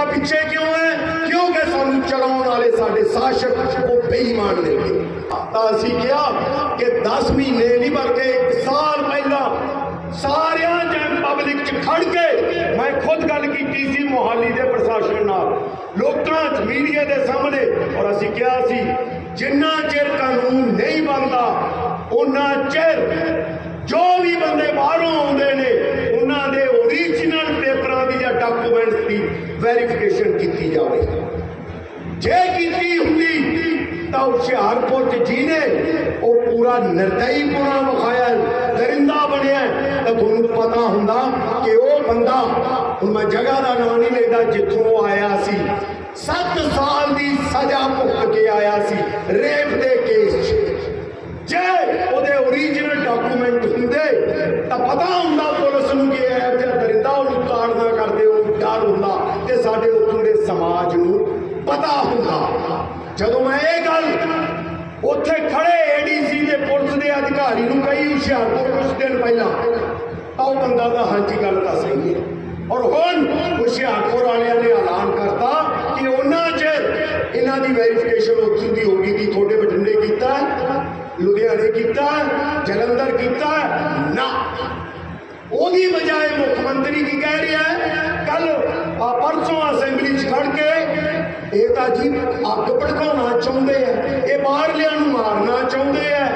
ਆਪਾਂ ਪਿੱਛੇ ਕਿਉਂ ਹੈ? ਕਿਉਂਕਿ ਸਾਨੂੰ ਚਲਾਉਣ ਵਾਲੇ ਸਾਡੇ ਸ਼ਾਸਕ ਉਹ ਬੇਈਮਾਨ ਨੇ ਤਾਂ ਅਸੀਂ ਕਿਹਾ ਕਿ 10 ਮਹੀਨੇ ਨਹੀਂ ਬਲਕਿ ਇੱਕ ਸਾਲ ਪਹਿਲਾਂ ਸਾਰਿਆਂ ਜਨ ਪਬਲਿਕ ਚ ਖੜ ਕੇ ਮੈਂ ਖੁਦ ਗੱਲ ਕੀਤੀ ਸੀ ਮੋਹਾਲੀ ਦੇ ਪ੍ਰਸ਼ਾਸਨ ਨਾਲ। ਲੋਕਾਂ ਚ ਮੀਡੀਆ ਦੇ ਸਾਹਮਣੇ ਔਰ ਅਸੀਂ ਕਿਹਾ ਸੀ, ਜਿੰਨਾ ਚਿਰ ਕਾਨੂੰਨ ਨਹੀਂ ਬਣਦਾ ਉਹਨਾਂ ਚਿਰ ਜੋ ਵੀ ਬੰਦੇ ਬਾਹਰੋਂ ਆਉਂਦੇ ਨੇ ਉਹਨਾਂ ਦੇ ਓਰੀਜਨਲ ਪੇਪਰਾਂ ਦੀ ਜਾਂ ਡਾਕੂਮੈਂਟਸ ਦੀ ਵੈਰੀਫਿਕੇਸ਼ਨ ਕੀਤੀ ਜਾਵੇ। ਜੇ ਕੀਤੀ ਹੁੰਦੀ, ਤਾਂ ਹੁਸ਼ਿਆਰਪੁਰ ਚ ਜਿਹਨੇ ਉਹ ਪੂਰਾ ਨਿਰਦਈ ਪੁਣਾ ਵਿਖਾਇਆ ਦਰਿੰਦਾ ਬਣਿਆ ਤਾਂ ਤੁਹਾਨੂੰ ਪਤਾ ਹੁੰਦਾ ਕਿ ਉਹ ਬੰਦਾ, ਹੁਣ ਮੈਂ ਜਗ੍ਹਾ ਦਾ ਨਾਂ ਨਹੀਂ ਲੈਂਦਾ, ਜਿੱਥੋਂ ਉਹ ਆਇਆ ਸੀ 7 ਸਾਲ ਦੀ ਸਜ਼ਾ ਭੁਗਤ ਕੇ ਆਇਆ ਸੀ ਰੇਪ ਦੇ ਕੇਸ 'ਚ ਜੇ ਉਹਦੇ ਓਰੀਜਨਲ ਡਾਕੂਮੈਂਟ ਹੁੰਦੇ ਤਾਂ ਪਤਾ ਹੁੰਦਾ ਪੁਲਿਸ ਨੂੰ ਕਿ ਇਹ ਜਿਹਾ ਦਰਿੰਦਾ ਉਹਨੂੰ ਕਾਰਡ ਨਾ ਕਰਦੇ ਉਹ ਡਰ ਹੁੰਦਾ ਤੇ ਸਾਡੇ ਉੱਥੋਂ ਦੇ ਸਮਾਜ ਨੂੰ ਪਤਾ ਹੁੰਦਾ। ਜਦੋਂ ਮੈਂ ਇਹ ਗੱਲ ਉੱਥੇ ਖੜੇ ਏਡੀਸੀ ਦੇ ਪੁਲਿਸ ਦੇ ਅਧਿਕਾਰੀ ਨੂੰ ਕਹੀ, ਹੁਸ਼ਿਆਰਪੁਰ ਕੁਝ ਦਿਨ ਪਹਿਲਾਂ, ਤਾਂ ਉਹ ਬੰਦਾ ਦਾ ਹਾਂਜੀ ਗੱਲ ਤਾਂ ਸਹੀ ਹੈ। ਔਰ ਹੁਣ ਹੁਸ਼ਿਆਰਪੁਰ ਵਾਲਿਆਂ ਨੇ ਐਲਾਨ ਕਰਤਾ ਕਿ ਉਹਨਾਂ ਚ ਇਹਨਾਂ ਦੀ ਵੈਰੀਫਿਕੇਸ਼ਨ ਉੱਥੋਂ ਦੀ ਹੋਗੀ ਕਿ ਤੁਹਾਡੇ ਬਠਿੰਡੇ ਕੀਤਾ, ਲੁਧਿਆਣੇ ਕੀਤਾ, ਜਲੰਧਰ ਕੀਤਾ, ਨਾ। ਉਹਦੀ ਬਜਾਏ ਮੁੱਖ ਮੰਤਰੀ ਕੀ ਕਹਿ ਰਿਹਾ ਹੈ? ਕੱਲ ਪਰਸੋਂ ਅਸੈਂਬਲੀ 'ਚ ਖੜ ਕੇ ਇਹ ਤਾਂ ਜੀ ਅੱਗ ਭੜਕਾਉਣਾ ਚਾਹੁੰਦੇ ਆ, ਇਹ ਬਾਹਰਲਿਆਂ ਨੂੰ ਮਾਰਨਾ ਚਾਹੁੰਦੇ ਆ।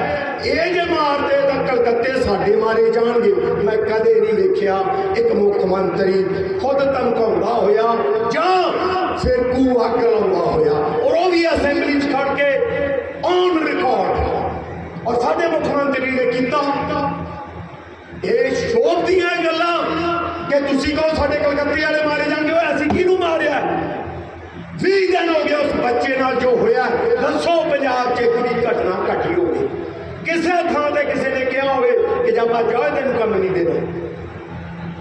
ਇਹ ਜੇ ਮਾਰਦੇ ਤਾਂ ਕਲਕੱਤੇ ਸਾਡੇ ਮਾਰੇ ਜਾਣਗੇ। ਮੈਂ ਕਦੇ ਨਹੀਂ ਵੇਖਿਆ ਇੱਕ ਮੁੱਖ ਮੰਤਰੀ ਖੁਦ ਧਮਕਾਉਂਦਾ ਹੋਇਆ ਜਾਂ ਫਿਰ ਕੂ ਅੱਗ ਲਾਉਂਦਾ ਹੋਇਆ। ਔਰ ਉਹ ਵੀ ਅਸੈਂਬਲੀ 'ਚ ਖੜ ਕੇ ਔਨ ਰਿਕਾਰਡ ਔਰ ਸਾਡੇ ਮੁੱਖ ਮੰਤਰੀ ਨੇ ਕੀਤਾ ਇਹ ਸ਼ੋਭ ਦੀਆਂ ਗੱਲਾਂ ਕਿ ਤੁਸੀਂ ਕਹੋ ਸਾਡੇ ਕਲਕੱਤੇ ਵਾਲੇ ਮਾਰੇ ਜਾਂਦੇ ਹੋ ਅਸੀਂ ਕਿਹਨੂੰ ਮਾਰਿਆ? 20 ਦਿਨ ਹੋ ਗਏ ਉਸ ਬੱਚੇ ਨਾਲ ਜੋ ਹੋਇਆ, ਦੱਸੋ ਪੰਜਾਬ 'ਚ ਕੋਈ ਘਟਨਾ ਘਟੀ ਹੋਵੇ। ਕਿਸੇ ਥਾਂ ਤੇ ਕਿਸੇ ਨੇ ਕਿਹਾ ਹੋਵੇ ਕਿ ਜਦ ਜਾਇ ਤੈਨੂੰ ਕੰਮ ਨਹੀਂ ਦੇਣਾ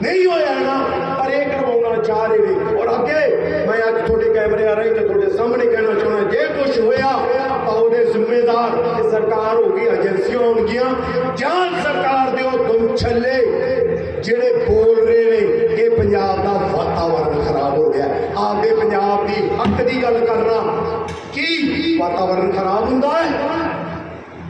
ਨਹੀਂ ਹੋਇਆ ਨਾ, ਪਰ ਇਹ ਕਰਵਾਉਣਾ ਚਾਹ ਰਹੇ ਔਰ ਅੱਗੇ, ਮੈਂ ਅੱਜ ਤੁਹਾਡੇ ਕੈਮਰੇ ਆ ਰਹੀ ਤੇ ਤੁਹਾਡੇ ਸਾਹਮਣੇ ਕਹਿਣਾ ਚਾਹੁੰਦਾ ਉਹਦੇ ਜ਼ਿੰਮੇਦਾਰ ਇਹ ਸਰਕਾਰ ਹੋਗੀ ਏਜੰਸੀਆਂ ਹੋਣਗੀਆਂ ਜਾਂ ਸਰਕਾਰ ਦੇ ਉਹ ਤੁਮ ਛੱਲੇ ਜਿਹੜੇ ਬੋਲ ਰਹੇ ਨੇ ਕਿ ਪੰਜਾਬ ਦਾ ਵਾਤਾਵਰਣ ਖਰਾਬ ਹੋ ਗਿਆ। ਆਪਦੇ ਪੰਜਾਬ ਦੀ ਹੱਕ ਦੀ ਗੱਲ ਕਰਨਾ, ਕੀ ਵਾਤਾਵਰਣ ਖਰਾਬ ਹੁੰਦਾ ਹੈ?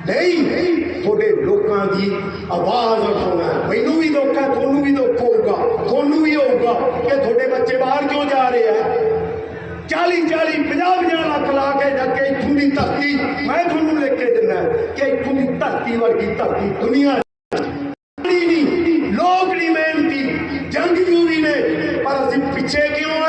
ਨਹੀਂ, ਤੁਹਾਡੇ ਲੋਕਾਂ ਦੀ ਆਵਾਜ਼ ਉਠਾਉਣਾ ਮੈਨੂੰ ਵੀ ਦੁੱਖ ਹੈ, ਤੁਹਾਨੂੰ ਵੀ ਦੁੱਖ ਹੋਊਗਾ। ਤੁਹਾਨੂੰ ਵੀ ਹੋਊਗਾ ਕਿ ਤੁਹਾਡੇ ਬੱਚੇ ਬਾਹਰ ਕਿਉਂ ਜਾ ਰਹੇ ਆ? 40 40 50 50 ਲੱਖ ਲਾ ਕੇ ਜਾ ਕੇ ਇੱਥੋਂ ਦੀ ਧਰਤੀ, ਮੈਂ ਤੁਹਾਨੂੰ ਲਿਖ ਕੇ ਦਿੰਦਾ ਕਿ ਇੱਥੋਂ ਦੀ ਧਰਤੀ ਵਰਗੀ ਧਰਤੀ, ਦੁਨੀਆ ਨਹੀਂ ਲੋਕ ਨਹੀਂ ਮਿਹਨਤੀ ਜੰਗਜੂ ਵੀ ਨੇ, ਪਰ ਅਸੀਂ ਪਿੱਛੇ ਕਿਉਂ ਆ